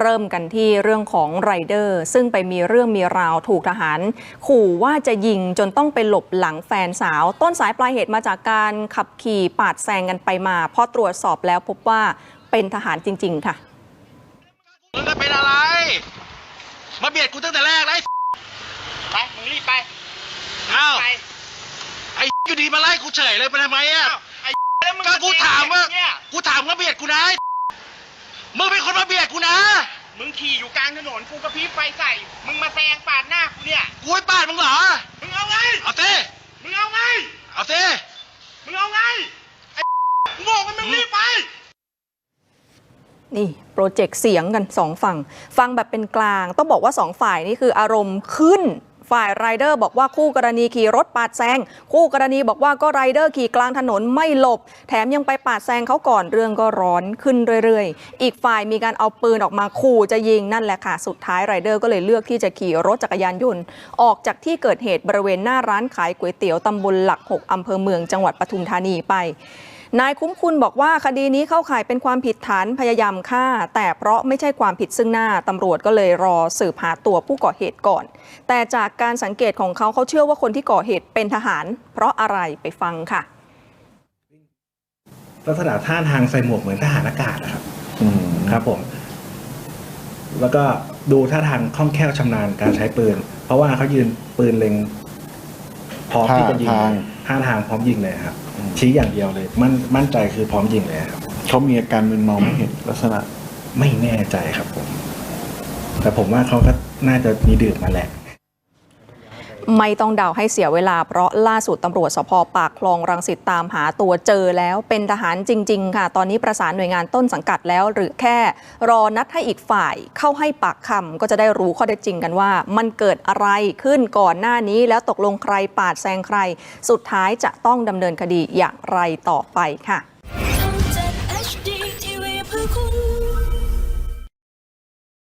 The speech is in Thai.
เริ่มกันที่เรื่องของไรเดอร์ ซึ่งไปมีเรื่องมีราวถูกทหาร ขู่ว่าจะยิงจนต้องไปหลบหลังแฟนสาว ต้นสายปลายเหตุมาจากการขับขี่ปาดแซงกันไปมาพอตรวจสอบแล้วพบว่าเป็นทหารจริง ๆ ค่ะมึงจะเป็นอะไร มาเบียดกูตั้งแต่แรกแล้วไอ้ไปมึงรีบไปอ้าวไปไอ้อยู่ดีมาไล่กูเฉยเลยเป็นทำไมอะอ้าวไอ้แล้วมึงก็กูถามว่าเนี่ยกูถามว่าเบียดกูนะไอ้มึงเป็นคนมาเบียดกูนะมึง ขี่อยู่กลางถนนกูกระพริบไฟใส่ มึงมาแซงปาดหน้ากูเนี่ย กูไม่ปาดมึงเหรอ มึงเอาไง เอาเต้มึงเอาไง เอาเต้มึงเอาไง ไอ้มึงบอกว่ามึงรีบไป นี่โปรเจกต์เสียงกันสองฝั่ง ฟังแบบเป็นกลาง ต้องบอกว่าสองฝ่ายนี่คืออารมณ์ขึ้น ฝ่ายไรเดอร์บอกว่าคู่กรณีขี่รถปาดแซงคู่กรณีบอกว่าก็ไรเดอร์ขี่กลางถนนไม่หลบ แถมยังไปปาดแซงเขาก่อนเรื่องก็ร้อนขึ้นเรื่อยๆ อีกฝ่ายมีการเอาปืนออกมาขู่จะยิงนั่นแหละค่ะ สุดท้ายไรเดอร์ก็เลยเลือกที่จะขี่รถจักรยานยนต์ ออกจากที่เกิดเหตุบริเวณหน้าร้านขายก๋วยเตี๋ยวตำบลหลัก 6อำเภอเมืองจังหวัดปทุมธานีไป นายคุ้มคุณบอกว่าคดีนี้เข้าข่ายเป็นความผิดฐานพยายามฆ่า แต่เพราะไม่ใช่ความผิดซึ่งหน้าตำรวจก็เลยรอสืบหาตัวผู้ก่อเหตุก่อน แต่จากการสังเกตของเขาเขาเชื่อว่าคนที่ก่อเหตุเป็นทหาร เพราะอะไรไปฟังค่ะ ลักษณะท่าทางใส่หมวกเหมือนทหารอากาศนะครับครับผม แล้วก็ดูท่าทางคล่องแคล่วชำนาญการใช้ปืน เพราะว่าเขายืนปืนเล็งพร้อมที่จะยิงท่าทาง ท่าทางพร้อมยิงเลยครับ ชี้อย่างเดียวเลย มั่นมั่นใจคือพร้อมยิงเลยครับเขามีอาการมึนเมาไม่เห็นลักษณะไม่แน่ใจครับผม แต่ผมว่าเขาก็น่าจะมีดื่มมาแหละ ไม่ต้องเดาให้เสียเวลา เพราะล่าสุดตำรวจสพปากคลองรังสิตตามหาตัวเจอแล้วเป็นทหารจริง ๆ ค่ะ ตอนนี้ประสานหน่วยงานต้นสังกัดแล้ว หรือแค่รอนัดให้อีกฝ่ายเข้าให้ปากคำก็จะได้รู้ข้อเท็จจริงกันว่า มันเกิดอะไรขึ้นก่อนหน้านี้ แล้วตกลงใครปาดแซงใคร สุดท้ายจะต้องดำเนินคดีอย่างไรต่อไปค่ะ